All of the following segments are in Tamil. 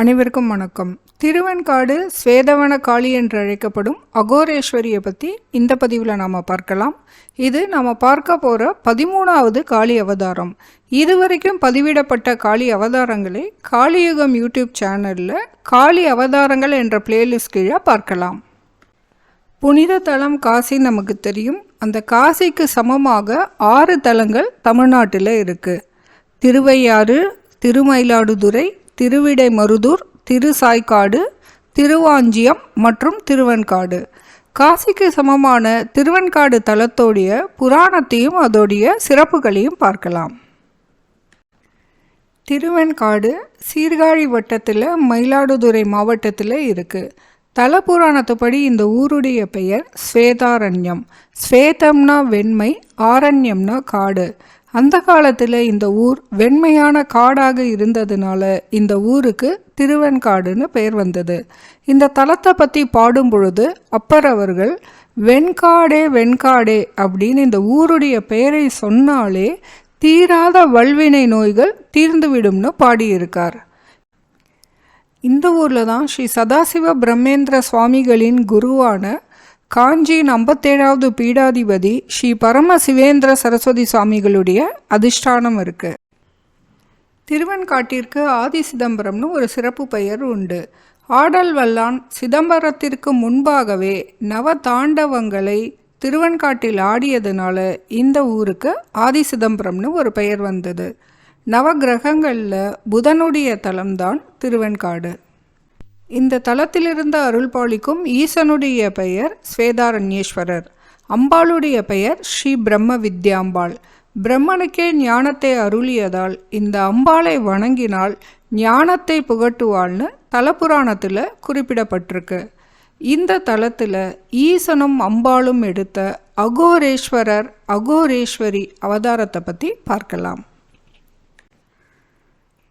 அனைவருக்கும் வணக்கம். திருவெண்காடு ஸ்வேதவன காளி என்று அழைக்கப்படும் அகோரேஸ்வரியை பற்றி இந்த பதிவில் நாம் பார்க்கலாம். இது நாம் பார்க்க போகிற பதிமூணாவது காளி அவதாரம். இதுவரைக்கும் பதிவிடப்பட்ட காளி அவதாரங்களை காளியுகம் யூடியூப் சேனலில் காளி அவதாரங்கள் என்ற பிளேலிஸ்ட் கீழே பார்க்கலாம். புனித தலம் காசி நமக்கு தெரியும். அந்த காசிக்கு சமமாக ஆறு தலங்கள் தமிழ்நாட்டில் இருக்குது திருவையாறு திருமயிலாடுதுறை திருவிடைமருதூர் திருசாய்க்காடு திருவாஞ்சியம் மற்றும் திருவெண்காடு. காசிக்கு சமமான திருவெண்காடு தலத்தோடைய புராணத்தையும் அதோடைய சிறப்புகளையும் பார்க்கலாம். திருவெண்காடு சீர்காழி வட்டத்தில் மயிலாடுதுறை மாவட்டத்தில் இருக்குது தல புராணத்துப்படி இந்த ஊருடைய பெயர் ஸ்வேதாரண்யம். ஸ்வேதம்னா வெண்மை ஆரண்யம்னா காடு. அந்த காலத்தில் இந்த ஊர் வெண்மையான காடாக இருந்ததுனால இந்த ஊருக்கு திருவெண்காடுன்னு பெயர் வந்தது. இந்த தலத்தை பற்றி பாடும் பொழுது அப்பர் அவர்கள் வெண்காடே வெண்காடே அப்படின்னு இந்த ஊருடைய பெயரை சொன்னாலே தீராத வல்வினை நோய்கள் தீர்ந்துவிடும்னு பாடியிருக்கார். இந்த ஊரில் தான் ஸ்ரீ சதாசிவ பிரம்மேந்திர சுவாமிகளின் குருவான காஞ்சியின் ஐம்பத்தேழாவது பீடாதிபதி ஸ்ரீ பரம சிவேந்திர சரஸ்வதி சுவாமிகளுடைய அதிஷ்டானம் இருக்கு. திருவெண்காட்டிற்கு ஆதி சிதம்பரம்னு ஒரு சிறப்பு பெயர் உண்டு. ஆடல் வல்லான் சிதம்பரத்திற்கு முன்பாகவே நவ தாண்டவங்களை திருவெண்காட்டில் ஆடியதுனால இந்த ஊருக்கு ஆதி சிதம்பரம்னு ஒரு பெயர் வந்தது. நவ கிரகங்களில் புதனுடைய தலம்தான் திருவெண்காடு இந்த தலத்திலிருந்து அருள்பாலிக்கும் ஈசனுடைய பெயர் ஸ்வேதாரண்யேஸ்வரர். அம்பாளுடைய பெயர் ஸ்ரீ பிரம்ம வித்யாம்பாள் பிரம்மனுக்கே ஞானத்தை அருளியதால் இந்த அம்பாளை வணங்கினால் ஞானத்தை புகட்டுவாள்னு தலபுராணத்தில் குறிப்பிடப்பட்டிருக்கு. இந்த தலத்தில் ஈசனும் அம்பாளும் எடுத்த அகோரேஸ்வரர் அகோரேஸ்வரி அவதாரத்தை பற்றி பார்க்கலாம்.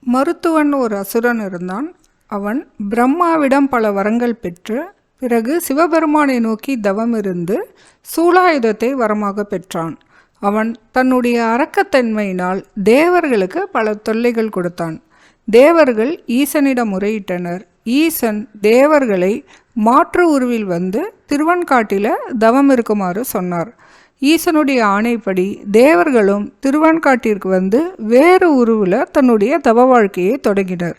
மருத்துவன் ஒரு அசுரன் இருந்தான். அவன் பிரம்மாவிடம் பல வரங்கள் பெற்று பிறகு சிவபெருமானை நோக்கி தவம் இருந்து சூலாயுதத்தை வரமாக பெற்றான். அவன் தன்னுடைய அரக்கத்தன்மையினால் தேவர்களுக்கு பல தொல்லைகள் கொடுத்தான். தேவர்கள் ஈசனிடம் முறையிட்டனர். ஈசன் தேவர்களை மாற்று உருவில் வந்து திருவன்காட்டில தவம் இருக்குமாறு சொன்னார். ஈசனுடைய ஆணைப்படி தேவர்களும் திருவன்காட்டிற்கு வந்து வேறு உருவில் தன்னுடைய தவ வாழ்க்கையை தொடங்கினர்.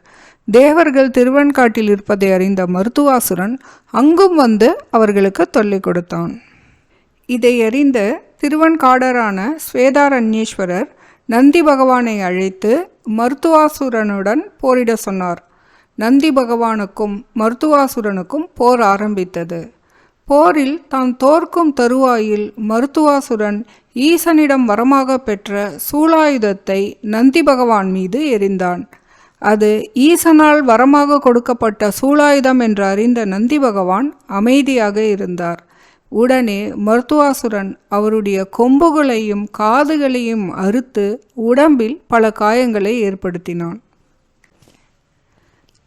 தேவர்கள் திருவன்காட்டில் இருப்பதை அறிந்த மருத்துவாசுரன் அங்கும் வந்து அவர்களுக்கு தொல்லை கொடுத்தான். இதை அறிந்த திருவன்காடரான ஸ்வேதாரண்யேஸ்வரர் நந்தி பகவானை அழைத்து மருத்துவாசுரனுடன் போரிட சொன்னார். நந்தி பகவானுக்கும் மருத்துவாசுரனுக்கும் போர் ஆரம்பித்தது. போரில் தான் தோற்கும் தருவாயில் மருத்துவாசுரன் ஈசனிடம் வரமாக பெற்ற சூலாயுதத்தை நந்தி பகவான் மீது எரிந்தான் அது ஈசனால் வரமாக கொடுக்கப்பட்ட சூலாயுதம் என்று அறிந்த நந்தி பகவான் அமைதியாக இருந்தார். உடனே மருத்துவாசுரன் அவருடைய கொம்புகளையும் காதுகளையும் அறுத்து உடம்பில் பல காயங்களை ஏற்படுத்தினான்.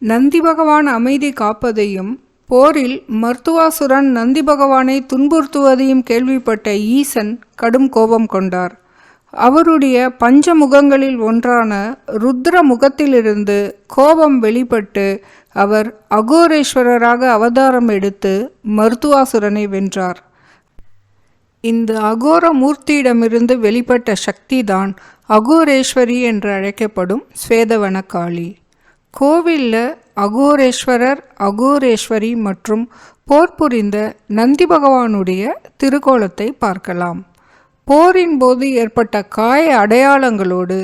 நந்தி பகவான் அமைதி காப்பதையும் போரில் மருத்துவாசுரன் நந்தி பகவானை துன்புறுத்துவதையும் கேள்விப்பட்ட ஈசன் கடும் கோபம் கொண்டார். அவருடைய பஞ்சமுகங்களில் ஒன்றான ருத்ர முகத்திலிருந்து கோபம் வெளிப்பட்டு அவர் அகோரேஸ்வரராக அவதாரம் எடுத்து மருத்துவாசுரனை வென்றார். இந்த அகோர மூர்த்தியிடமிருந்து வெளிப்பட்ட சக்திதான் அகோரேஸ்வரி என்று அழைக்கப்படும் ஸ்வேதவனக்காளி. கோவிலில் அகோரேஸ்வரர் அகோரேஸ்வரி மற்றும் போர் புரிந்த நந்தி பகவானுடைய திருக்கோலத்தை பார்க்கலாம். போரின் போது ஏற்பட்ட காய அடையாளங்களோடு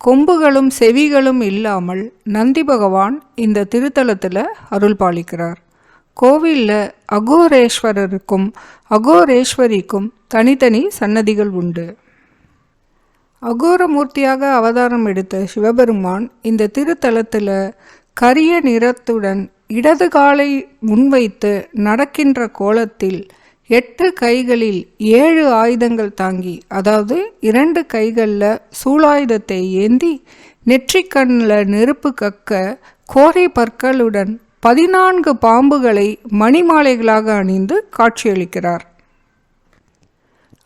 கொம்புகளும் செவிகளும் இல்லாமல் நந்தி பகவான் இந்த திருத்தலத்தில் அருள் பாலிக்கிறார். கோவிலில் அகோரேஸ்வரருக்கும் அகோரேஸ்வரிக்கும் தனித்தனி சன்னதிகள் உண்டு. அகோரமூர்த்தியாக அவதாரம் எடுத்த சிவபெருமான் இந்த திருத்தலத்தில் கரிய நிறத்துடன் இடது காலை முன்வைத்து நடக்கின்ற கோலத்தில் எட்டு கைகளில் ஏழு ஆயுதங்கள் தாங்கி அதாவது இரண்டு கைகளில் சூலாயுதத்தை ஏந்தி நெற்றிக்கண்ணில் நெருப்பு கக்க கோரை பற்களுடன் பதினான்கு பாம்புகளை மணிமாலைகளாக அணிந்து காட்சியளிக்கிறார்.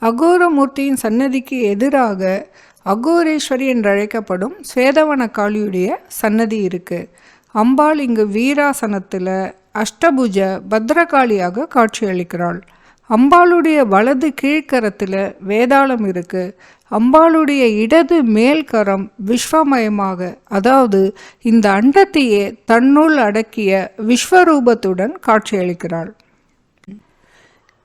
அகோரமூர்த்தியின் சன்னதிக்கு எதிராக அகோரேஸ்வரி என்று அழைக்கப்படும் ஸ்வேதவன காளியுடைய சன்னதி இருக்கு. அம்பாள் இங்கு வீராசனத்தில் அஷ்டபுஜ பத்ரகாளியாக காட்சியளிக்கிறாள். அம்பாளுடைய வலது கீழ்க்கரத்தில் வேதாளம் இருக்கு. அம்பாளுடைய இடது மேல்கரம் விஸ்வமயமாக அதாவது இந்த அண்டத்தையே தன்னுள் அடக்கிய விஸ்வரூபத்துடன் காட்சியளிக்கிறாள்.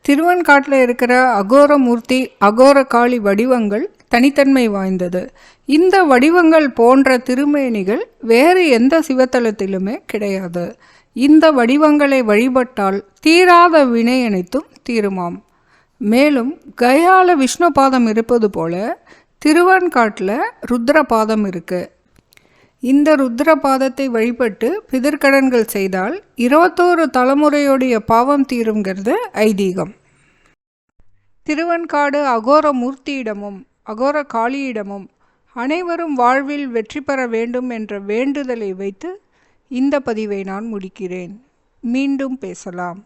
திருவன்காட்டில் இருக்கிற அகோர மூர்த்தி அகோர காளி வடிவங்கள் தனித்தன்மை வாய்ந்தது. இந்த வடிவங்கள் போன்ற திருமேனிகள் வேறு எந்த சிவத்தலத்திலுமே கிடையாது. இந்த வடிவங்களை வழிபட்டால் தீராத வினை அனைத்தும் தீருமாம். மேலும் கயால விஷ்ணு பாதம் இருப்பது போல திருவான்காட்டில் ருத்ர பாதம் இருக்கு. இந்த ருத்ர பாதத்தை வழிபட்டு பிதிர்கடன்கள் செய்தால் இருபத்தோரு தலைமுறையுடைய பாவம் தீருங்கிறது ஐதீகம். திருவன்காடு அகோர மூர்த்தியிடமும் அகோர காளியிடமும் அனைவரும் வாழ்வில் வெற்றி பெற வேண்டும் என்ற வேண்டுதலை வைத்து இந்த பதிவை நான் முடிக்கிறேன். மீண்டும் பேசலாம்.